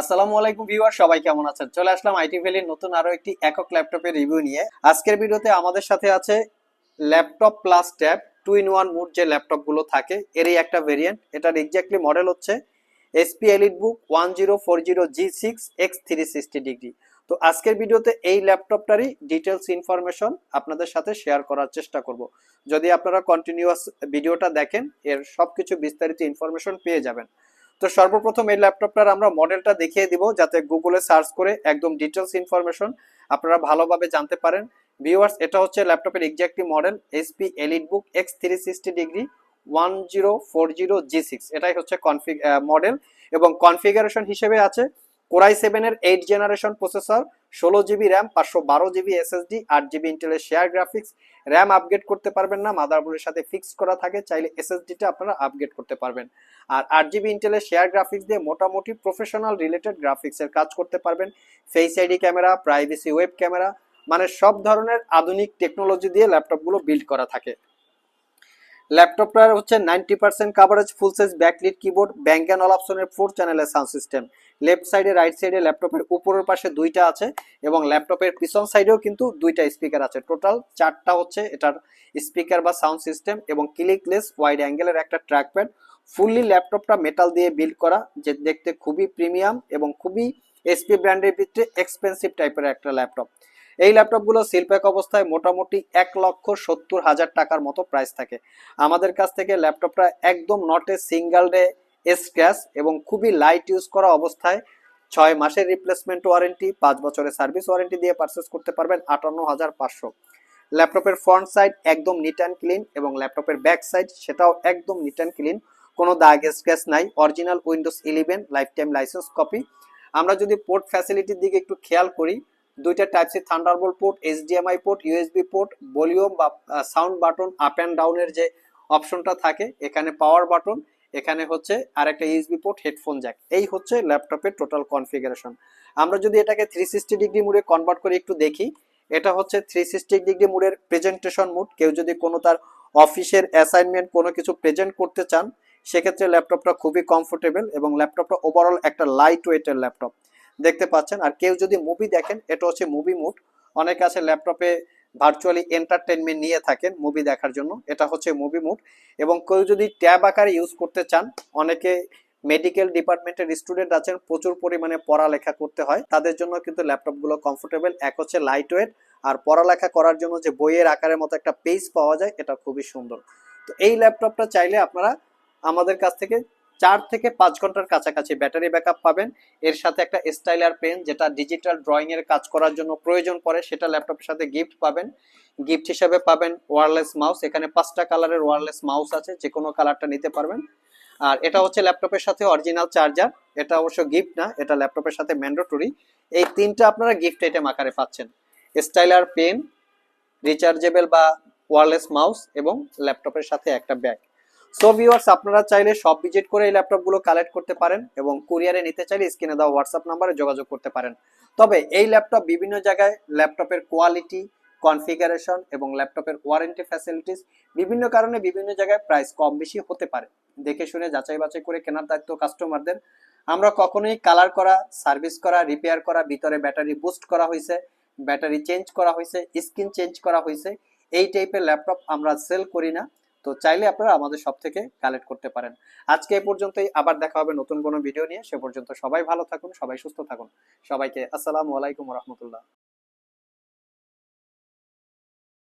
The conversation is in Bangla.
আসসালামু আলাইকুম ভিউয়ার, সবাই কেমন আছেন? চলে আসলাম আইটি ভ্যালির নতুন আরও একটি একক ল্যাপটপের রিভিউ নিয়ে। আজকের ভিডিওতে আমাদের সাথে আছে laptop plus tab two in one mode যে ল্যাপটপগুলো থাকে, এরই একটা ভেরিয়েন্ট এটার এক্স্যাক্টলি মডেল হচ্ছে HP EliteBook one zero four zero G six x three sixty degree তো আজকের ভিডিওতে এই ল্যাপটপটারই ডিটেলস ইনফরমেশন আপনাদের সাথে শেয়ার করার চেষ্টা করব। যদি আপনারা কন্টিনিউয়াস ভিডিওটা দেখেন, এর সবকিছু বিস্তারিত ইনফরমেশন পেয়ে যাবেন। তো সর্বপ্রথম এই ল্যাপটপটার আমরা মডেলটা দেখিয়ে দিব যাতে গুগলে সার্চ করে একদম ডিটেলস ইনফরমেশন আপনারা ভালোভাবে জানতে পারেন। ভিউয়ার্স, এটা হচ্ছে ল্যাপটপের exactly model HP EliteBook x three sixty degree one zero four zero G six এটাই হচ্ছে কনফিগ মডেল এবং কনফিগারেশন হিসেবে আছে কোরাই সেভেনের এইট জেনারেশন প্রসেসর ষোলো জিবি র্যাম পাঁচশো বারো জিবি এসএসডি আট জিবি ইন্টেলের শেয়ার গ্রাফিক্স র্যাম আপগ্রেড করতে পারবেন না, মাদারবোর্ডের সাথে ফিক্স করা থাকে, চাইলে এসএসডিটা আপনারা আপগ্রেড করতে পারবেন। আর আট জিবি ইন্টেলের শেয়ার গ্রাফিক্স দিয়ে মোটামুটি প্রফেশনাল রিলেটেড গ্রাফিক্সের কাজ করতে পারবেন। Face ID camera privacy web camera মানে সব ধরনের আধুনিক টেকনোলজি দিয়ে ল্যাপটপগুলো বিল্ড করা থাকে। ল্যাপটপটার হচ্ছে ninety percent coverage full size backlit keyboard bank and all অপশনের ফোর চ্যানেলের সাউন্ড সিস্টেম লেফট সাইডে রাইট সাইডে ল্যাপটপের উপরের পাশে দুইটা আছে এবং ল্যাপটপের পিছন সাইডেও কিন্তু দুইটা স্পিকার আছে। টোটাল চারটা হচ্ছে এটার স্পিকার বা সাউন্ড সিস্টেম এবং ক্লিকলেস ওয়াইড অ্যাঙ্গেলের একটা ট্র্যাকপ্যাড ফুললি ল্যাপটপটা মেটাল দিয়ে বিল্ড করা, যে দেখতে খুবই প্রিমিয়াম এবং খুবই এসপি ব্র্যান্ডের ভিতরে এক্সপেন্সিভ টাইপের একটা ল্যাপটপ এই ল্যাপটপগুলো সিলপ্যাক অবস্থায় মোটামুটি এক লক্ষ সত্তর হাজার টাকার মতো প্রাইস থাকে। আমাদের কাছ থেকে ল্যাপটপটা একদম not a single day scratch এবং খুবই লাইট ইউজ করা অবস্থায় ছয় মাসের রিপ্লেসমেন্ট ওয়ারেন্টি পাঁচ বছরের সার্ভিস ওয়ারেন্টি দিয়ে পারচেস করতে পারবেন আটান্ন হাজার পাঁচশো। ল্যাপটপের ফ্রন্ট সাইড একদম নিট অ্যান্ড ক্লিন এবং ল্যাপটপের ব্যাক সাইড সেটাও একদম নিট অ্যান্ড ক্লিন কোনো দাগ স্ক্র্যাচ নাই original Windows eleven lifetime license copy আমরা যদি পোর্ট ফ্যাসিলিটির দিকে একটু খেয়াল করি, দুইটা type C Thunderbolt port HDMI port USB port volume বা সাউন্ড বাটন আপ অ্যান্ড ডাউনের যে অপশনটা থাকে, এখানে পাওয়ার বাটন এখানে হচ্ছে আর একটা ইউএসবি পোর্ট হেডফোন জ্যাক এই হচ্ছে ল্যাপটপের টোটাল কনফিগারেশন আমরা যদি এটাকে থ্রি সিক্সটি ডিগ্রি মুডে কনভার্ট করে একটু দেখি, এটা হচ্ছে থ্রি সিক্সটি ডিগ্রি মুডের প্রেজেন্টেশন মুড কেউ যদি কোনো তার অফিসের অ্যাসাইনমেন্ট কোনো কিছু প্রেজেন্ট করতে চান, সেক্ষেত্রে ল্যাপটপটা খুবই কমফোর্টেবল এবং ল্যাপটপটা ওভারঅল একটা লাইট ওয়েটের ল্যাপটপ দেখতে পাচ্ছেন? আর কেউ যদি মুভি দেখেন, এটা হচ্ছে মুভি মুড অনেকে আছে ল্যাপটপে ভার্চুয়ালি এন্টারটেনমেন্ট নিয়ে থাকেন মুভি দেখার জন্য। এটা হচ্ছে মুভি মুড এবং কেউ যদি ট্যাব আকারে ইউজ করতে চান, অনেকে মেডিকেল ডিপার্টমেন্টের স্টুডেন্ট আছেন, প্রচুর পরিমাণে পড়ালেখা করতে হয়। তাদের জন্য কিন্তু ল্যাপটপগুলো কমফোর্টেবল এক হচ্ছে লাইট ওয়েট আর পড়ালেখা করার জন্য যে বইয়ের আকারের মতো একটা পেজ পাওয়া যায়, এটা খুবই সুন্দর। তো এই ল্যাপটপটা চাইলে আপনারা আমাদের কাছ থেকে চার থেকে পাঁচ ঘণ্টার কাছাকাছি ব্যাটারি ব্যাকআপ পাবেন। এর সাথে একটা স্টাইলার পেন, যেটা ডিজিটাল ড্রয়িং এর কাজ করার জন্য প্রয়োজন পড়ে, সেটা ল্যাপটপের সাথে গিফট পাবেন। গিফট হিসেবে পাবেন ওয়ারলেস মাউস, এখানে পাঁচটা কালারের ওয়ারলেস মাউস আছে যে কোনো কালারটা নিতে পারবেন। আর এটা হচ্ছে ল্যাপটপের সাথে অরিজিনাল চার্জার, এটা অবশ্য গিফট না, এটা ল্যাপটপের সাথে ম্যান্ডেটরি। এই তিনটা আপনারা গিফট আইটেম আকারে পাচ্ছেন। স্টাইলার পেন, রিচার্জেবল বা ওয়ারলেস মাউস এবং ল্যাপটপের সাথে একটা ব্যাগ। সো ভিউয়ার্স আপনারা চাইলে সব ভিজিট করে এই ল্যাপটপগুলো কালেক্ট করতে পারেন এবং কুরিয়ারে নিতে চাইলে স্ক্রিনে দেওয়া হোয়াটসঅ্যাপ নাম্বারে যোগাযোগ করতে পারেন। তবে এই ল্যাপটপ বিভিন্ন জায়গায় ল্যাপটপের কোয়ালিটি কনফিগারেশন এবং ল্যাপটপের ওয়ারেন্টি ফ্যাসিলিটিস বিভিন্ন কারণে বিভিন্ন জায়গায় প্রাইস কম বেশি হতে পারে। দেখে শুনে যাচাই বাছাই করে কেনার দায়িত্ব কাস্টমারদের আমরা কখনোই কালার করা সার্ভিস করা রিপেয়ার করা, ভিতরে ব্যাটারি বুস্ট করা হয়েছে ব্যাটারি চেঞ্জ করা হয়েছে স্ক্রিন চেঞ্জ করা হয়েছে এই টাইপের ল্যাপটপ আমরা সেল করি না। তো চাইলে আপনারা আমাদের সব থেকে কালেক্ট করতে পারেন। আজকে এ পর্যন্তই, আবার দেখা হবে নতুন কোনো ভিডিও নিয়ে। সে পর্যন্ত সবাই ভালো থাকুন, সবাই সুস্থ থাকুন। সবাইকে আসসালামু আলাইকুম রহমতুল্লাহ।